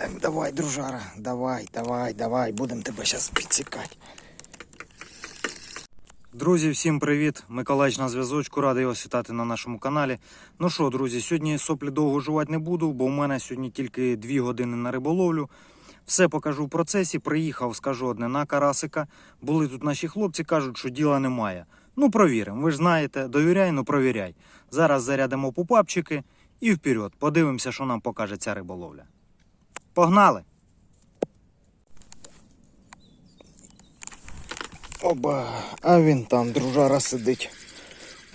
Так, давай, дружара, давай, давай, давай, будемо тебе зараз підсікати. Друзі, всім привіт! Миколаївич на зв'язочку, радий вас вітати на нашому каналі. Ну що, друзі, сьогодні соплі довго жувати не буду, бо у мене сьогодні тільки 2 години на риболовлю. Все покажу в процесі. Приїхав, скажу одне на карасика. Були тут наші хлопці, кажуть, що діла немає. Ну, провіримо. Ви ж знаєте, довіряй, ну провіряй. Зараз зарядимо пупапчики і вперед. Подивимося, що нам покаже ця риболовля. Погнали! Оба, а він там, дружара, сидить.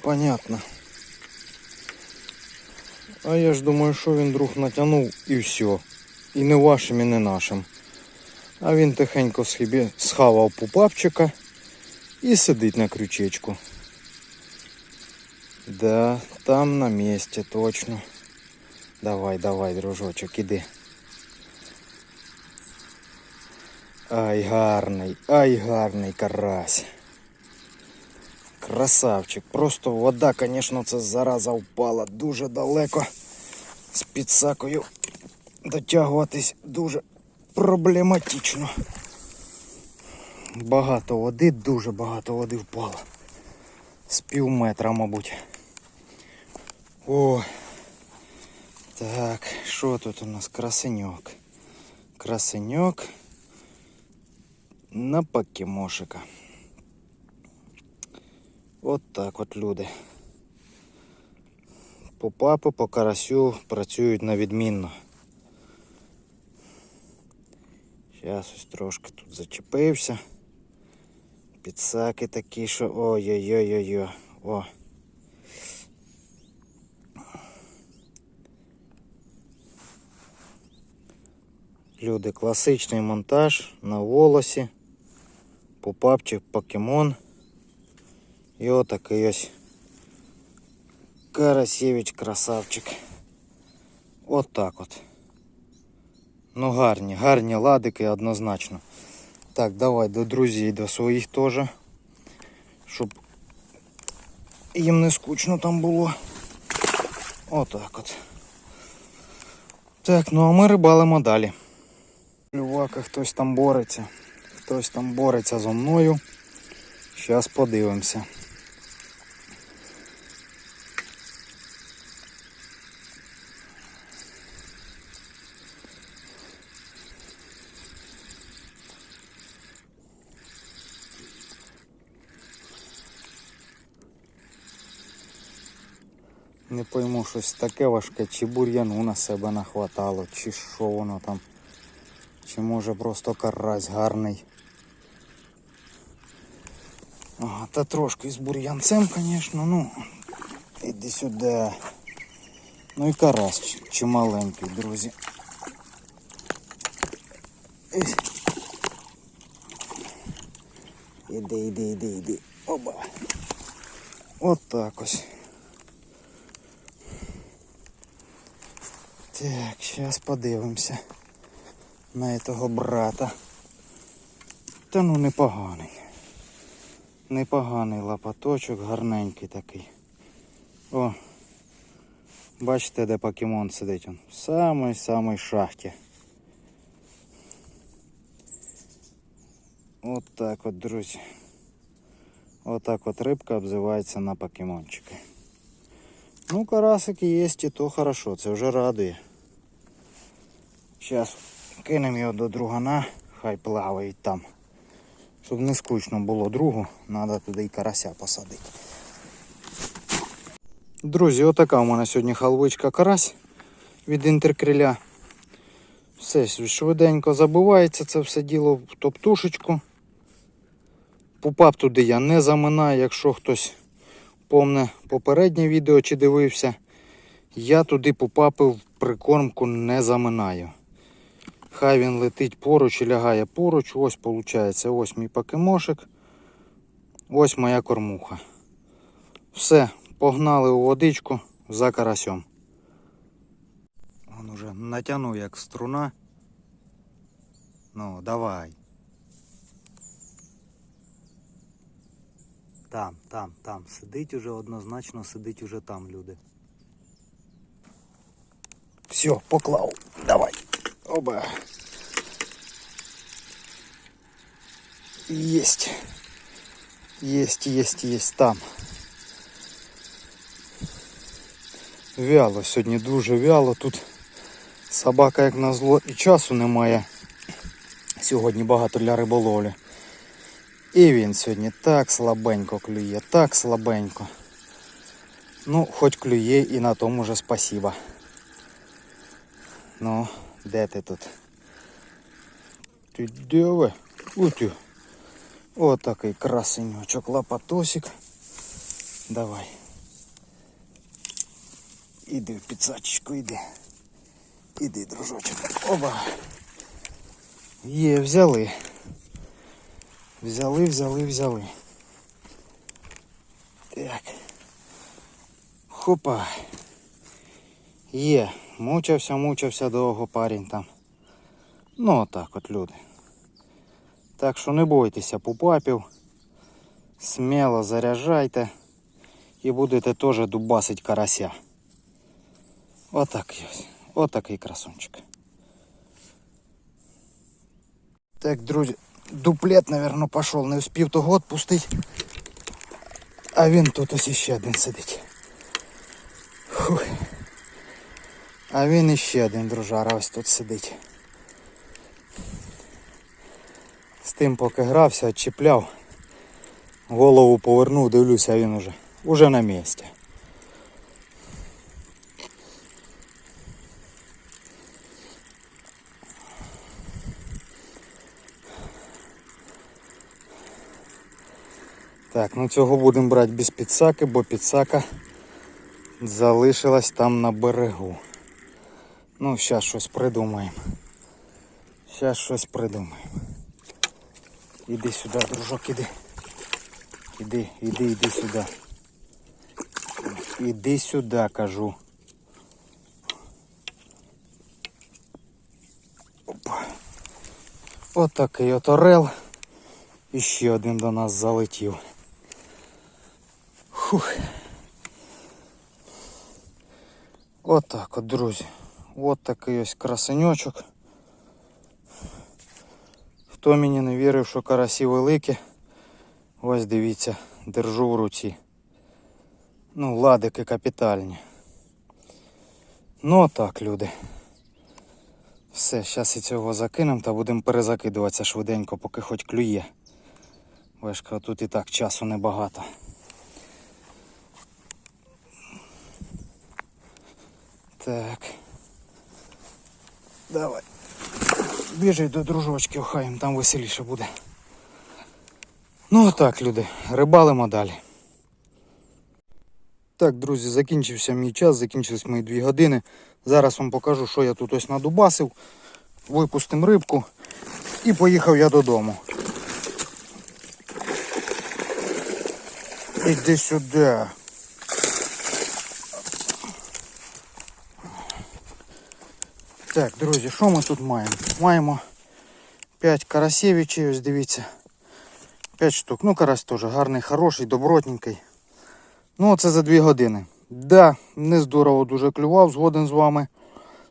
Понятно. А я ж думаю, що він друг натягнув і все. І не вашим, і не нашим. А він тихенько собі схавав пупапчика і сидить на крючечку. Да, там на місці, точно. Давай, давай, дружочок, іди. Ай, гарний, ай, гарний карась. Красавчик. Просто вода, звісно, це зараза впала дуже далеко. З підсакою дотягуватись дуже проблематично. Багато води, дуже багато води впало. З пів метра, мабуть. О. Так, що тут у нас? Красеньок. Красеньок на покемошика. От так от люди. По папу, по карасю працюють на відмінно. Зараз ось трошки тут зачепився. Підсаки такі, що ой-ой-ой-ой-ой. О. Люди, класичний монтаж на волосі. Попапчик покемон. І отакий ось Карасєвич красавчик. От так от. Ну гарні, гарні ладики однозначно. Так, давай до друзів, до своїх теж. Щоб їм не скучно там було. Отак от. Так, ну а ми рибалимо далі. Лювака хтось там бореться. Хтось там бореться зо мною. Зараз подивимося. Не пойму щось таке важке, чи бур'яну на себе нахватало, чи що воно там. Чи може просто карась гарний. Ага, та трошки з бур'янцем, звісно, ну. Іди сюди. Ну і карась чи- чималенький, друзі. Іди, іди, іди, іди. Оба. От так ось. Так, зараз подивимося на этого брата. Та ну непоганий. Непоганий лопаточок, гарненький такий. О, бачите, де покемон сидить он. В самій-самій шахті. От так от, друзі. От так от рибка обзивається на покемончики. Ну, карасики є, і то хорошо, це вже радує. Зараз кинемо його до другана, хай плавають там. Щоб не скучно було другу, треба туди і карася посадити. Друзі, отака у мене сьогодні халвичка карась від інтеркриля. Все швиденько забивається це все діло в топтушечку. Пупап туди я не заминаю, якщо хтось помне попереднє відео чи дивився, я туди пупапив прикормку не заминаю. Хай він летить поруч і лягає поруч. Ось виходить, ось мій покемошик. Ось моя кормуха. Все, погнали у водичку за карасем. Он уже натягнув як струна. Ну, давай. Там, там, там. Сидить уже однозначно, сидить уже там, люди. Все, поклав. Давай. Оба. Есть. Есть, есть, есть там. Вяло сьогодні дуже вяло. Тут собака як назло і часу немає. Сьогодні багато для риболовлі. І він сьогодні так слабенько клює, так слабенько. Ну, хоч клює і на тому вже спасіба. Ну, де ти тут? Ти де ви? Утю. Отакий красенючок, лопатосик. Давай. Іди в підсачечку, іди. Іди, дружочок. Оба. Є, взяли. Взяли, взяли, взяли. Так. Хопа. Є. Мучився, мучився довго парень там. Ну отак от люди. Так що не бойтеся пупапів. Сміло заряджайте. І будете теж дубасить карася. Отак ось. Отакий красунчик. Так, друзі, дуплет, наверное, пішов. Не успів того отпустить. А він тут ось іще один сидить. Фух. А він іще один дружара ось тут сидить. З тим поки грався, чіпляв. Голову повернув, дивлюся, він уже, уже на місці. Так, ну цього будемо брати без підсаки, бо підсака залишилась там на берегу. Ну, зараз щось придумаємо. Зараз щось придумаємо. Іди сюди, дружок, іди. Іди, іди, іди сюди. Іди сюди, кажу. Опа. Отакий от орел. І ще один до нас залетів. Фух. Отак от, друзі. От такий ось красеньочок. Хто мені не вірив, що карасі великі, ось дивіться, держу в руці. Ну, ладики капітальні. Ну отак, люди. Все, зараз і цього закинемо та будемо перезакидуватися швиденько, поки хоч клює. Вешка, тут і так часу небагато. Так. Давай. Біжи до дружочків, хай їм там веселіше буде. Ну отак, люди, рибалимо далі. Так, друзі, закінчився мій час, закінчились мої дві години. Зараз вам покажу, що я тут ось надубасив. Випустим рибку і поїхав я додому. Іди сюди. Так, друзі, що ми тут маємо? Маємо 5 карасєвичів, ось дивіться. 5 штук. Ну, карась теж гарний, хороший, добротненький. Ну, це за 2 години. Да, не здорово дуже клював, згоден з вами.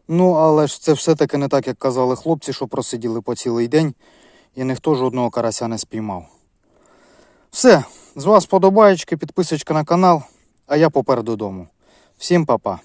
Ну, але ж це все-таки не так, як казали хлопці, що просиділи по цілий день і ніхто жодного карася не спіймав. Все, з вас подобаєчки, підписочка на канал, а я попереду додому. Всім па-па.